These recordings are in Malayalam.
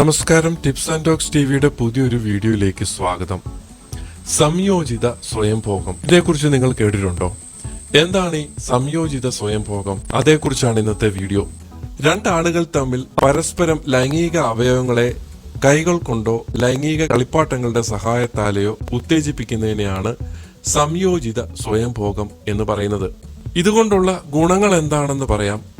നമസ്കാരം ടിപ്സ് ആൻഡ് ടോക്സ് ടിവിയുടെ പുതിയൊരു വീഡിയോയിലേക്ക് സ്വാഗതം. സംയോജിത സ്വയംഭോഗം. ഇതേക്കുറിച്ച് നിങ്ങൾ കേട്ടിട്ടുണ്ടോ? എന്താണ് ഈ സംയോജിത സ്വയംഭോഗം? അതേക്കുറിച്ചാണ് ഇന്നത്തെ വീഡിയോ. രണ്ടാളുകൾ തമ്മിൽ പരസ്പരം ലൈംഗിക അവയവങ്ങളെ കൈകൾ കൊണ്ടോ ലൈംഗിക കളിപ്പാട്ടങ്ങളുടെ സഹായത്താലെയോ ഉത്തേജിപ്പിക്കുന്നതിനെയാണ് സംയോജിത സ്വയംഭോഗം എന്ന് പറയുന്നത്. ഇതുകൊണ്ടുള്ള ഗുണങ്ങൾ എന്താണെന്ന് പറയാം.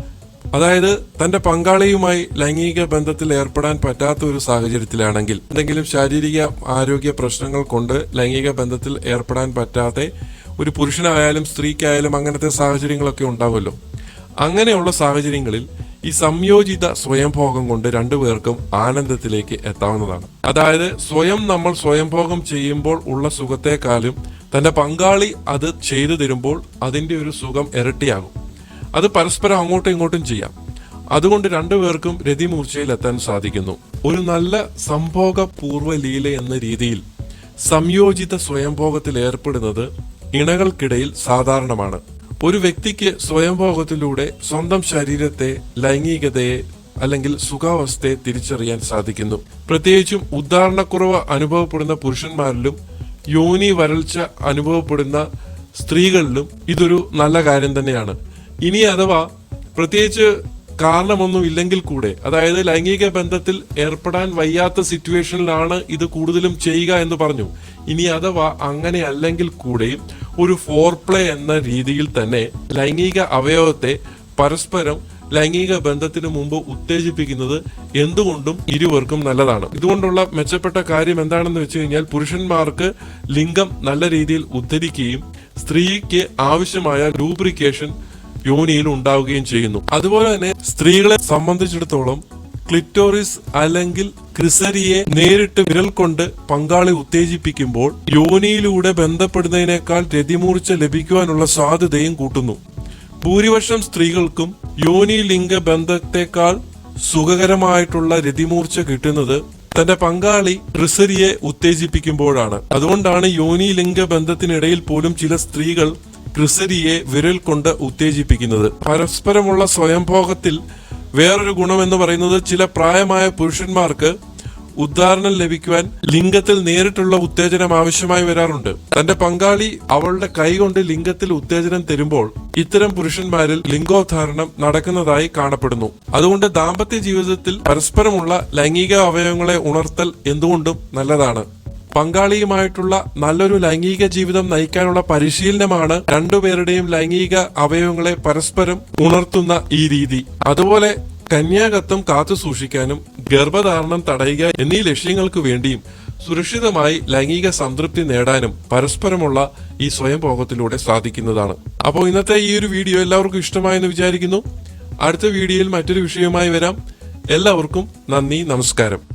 അതായത് തന്റെ പങ്കാളിയുമായി ലൈംഗിക ബന്ധത്തിൽ ഏർപ്പെടാൻ പറ്റാത്ത ഒരു സാഹചര്യത്തിലാണെങ്കിൽ എന്തെങ്കിലും ശാരീരിക ആരോഗ്യ പ്രശ്നങ്ങൾ കൊണ്ട് ലൈംഗിക ബന്ധത്തിൽ ഏർപ്പെടാൻ പറ്റാതെ ഒരു പുരുഷനായാലും സ്ത്രീക്കായാലും അങ്ങനത്തെ സാഹചര്യങ്ങളൊക്കെ ഉണ്ടാവുമല്ലോ. അങ്ങനെയുള്ള സാഹചര്യങ്ങളിൽ ഈ സംയോജിത സ്വയംഭോഗം കൊണ്ട് രണ്ടുപേർക്കും ആനന്ദത്തിലേക്ക് എത്താവുന്നതാണ്. അതായത് സ്വയം നമ്മൾ സ്വയംഭോഗം ചെയ്യുമ്പോൾ ഉള്ള സുഖത്തെക്കാളും തന്റെ പങ്കാളി അത് ചെയ്തു തരുമ്പോൾ അതിന്റെ ഒരു സുഖം ഇരട്ടിയാകും. അത് പരസ്പരം അങ്ങോട്ടും ഇങ്ങോട്ടും ചെയ്യാം. അതുകൊണ്ട് രണ്ടുപേർക്കും രതിമൂർച്ചയിൽ എത്താൻ സാധിക്കുന്നു. ഒരു നല്ല സംഭോഗ പൂർവ ലീല എന്ന രീതിയിൽ സംയോജിത സ്വയംഭോഗത്തിൽ ഏർപ്പെടുന്നത് ഇണകൾക്കിടയിൽ സാധാരണമാണ്. ഒരു വ്യക്തിക്ക് സ്വയംഭോഗത്തിലൂടെ സ്വന്തം ശരീരത്തെ ലൈംഗികതയെ അല്ലെങ്കിൽ സുഖാവസ്ഥയെ തിരിച്ചറിയാൻ സാധിക്കുന്നു. പ്രത്യേകിച്ചും ഉദ്ധാരണക്കുറവ് അനുഭവപ്പെടുന്ന പുരുഷന്മാരിലും യോനി വരൾച്ച അനുഭവപ്പെടുന്ന സ്ത്രീകളിലും ഇതൊരു നല്ല കാര്യം തന്നെയാണ്. ഇനി അഥവാ പ്രത്യേകിച്ച് കാരണമൊന്നും ഇല്ലെങ്കിൽ കൂടെ അതായത് ലൈംഗിക ബന്ധത്തിൽ ഏർപ്പെടാൻ വയ്യാത്ത സിറ്റുവേഷനിലാണ് ഇത് കൂടുതലും ചെയ്യുക എന്ന് പറഞ്ഞു. ഇനി അഥവാ അങ്ങനെ അല്ലെങ്കിൽ കൂടെ ഒരു ഫോർ പ്ലേ എന്ന രീതിയിൽ തന്നെ ലൈംഗിക അവയവത്തെ പരസ്പരം ലൈംഗിക ബന്ധത്തിന് മുമ്പ് ഉത്തേജിപ്പിക്കുന്നത് എന്തുകൊണ്ടും ഇരുവർക്കും നല്ലതാണ്. ഇതുകൊണ്ടുള്ള മെച്ചപ്പെട്ട കാര്യം എന്താണെന്ന് വെച്ച് കഴിഞ്ഞാൽ പുരുഷന്മാർക്ക് ലിംഗം നല്ല രീതിയിൽ ഉദ്ധരിക്കുകയും സ്ത്രീക്ക് ആവശ്യമായ ലൂബ്രിക്കേഷൻ യോനിയിൽ ഉണ്ടാവുകയും ചെയ്യുന്നു. അതുപോലെ തന്നെ സ്ത്രീകളെ സംബന്ധിച്ചിടത്തോളം ക്ലിറ്റോറിസ് അല്ലെങ്കിൽ ക്രിസരിയെ നേരിട്ട് വിരൽ കൊണ്ട് പങ്കാളി ഉത്തേജിപ്പിക്കുമ്പോൾ യോനിയിലൂടെ ബന്ധപ്പെടുന്നതിനേക്കാൾ രതിമൂർച്ച ലഭിക്കുവാനുള്ള സാധ്യതയും കൂട്ടുന്നു. ഭൂരിപക്ഷം സ്ത്രീകൾക്കും യോനി ലിംഗ ബന്ധത്തെക്കാൾ സുഖകരമായിട്ടുള്ള രതിമൂർച്ച കിട്ടുന്നത് തന്റെ പങ്കാളി ക്രിസരിയെ ഉത്തേജിപ്പിക്കുമ്പോഴാണ്. അതുകൊണ്ടാണ് യോനി ലിംഗ ബന്ധത്തിനിടയിൽ പോലും ചില സ്ത്രീകൾ ക്രിസരിയെ വിരൽ കൊണ്ട് ഉത്തേജിപ്പിക്കുന്നത്. പരസ്പരമുള്ള സ്വയംഭോഗത്തിൽ വേറൊരു ഗുണമെന്ന് പറയുന്നത് ചില പ്രായമായ പുരുഷന്മാർക്ക് ഉദ്ധാരണം ലഭിക്കുവാൻ ലിംഗത്തിൽ നേരിട്ടുള്ള ഉത്തേജനം ആവശ്യമായി വരാറുണ്ട്. തന്റെ പങ്കാളി അവളുടെ കൈകൊണ്ട് ലിംഗത്തിൽ ഉത്തേജനം തരുമ്പോൾ ഇത്തരം പുരുഷന്മാരിൽ ലിംഗോദ്ധാരണം നടക്കുന്നതായി കാണപ്പെടുന്നു. അതുകൊണ്ട് ദാമ്പത്യ ജീവിതത്തിൽ പരസ്പരമുള്ള ലൈംഗിക അവയവങ്ങളെ ഉണർത്തൽ എന്തുകൊണ്ടും നല്ലതാണ്. പങ്കാളിയുമായിട്ടുള്ള നല്ലൊരു ലൈംഗിക ജീവിതം നയിക്കാനുള്ള പരിശീലനമാണ് രണ്ടുപേരുടെയും ലൈംഗിക അവയവങ്ങളെ പരസ്പരം ഉണർത്തുന്ന ഈ രീതി. അതുപോലെ കന്യാകത്വം കാത്തു സൂക്ഷിക്കാനും ഗർഭധാരണം തടയുക എന്നീ ലക്ഷ്യങ്ങൾക്ക് വേണ്ടിയും സുരക്ഷിതമായി ലൈംഗിക സംതൃപ്തി നേടാനും പരസ്പരമുള്ള ഈ സ്വയംഭോഗത്തിലൂടെ സാധിക്കുന്നതാണ്. അപ്പോൾ ഇന്നത്തെ ഈ ഒരു വീഡിയോ എല്ലാവർക്കും ഇഷ്ടമായെന്ന് വിചാരിക്കുന്നു. അടുത്ത വീഡിയോയിൽ മറ്റൊരു വിഷയവുമായി വരാം. എല്ലാവർക്കും നന്ദി നമസ്കാരം.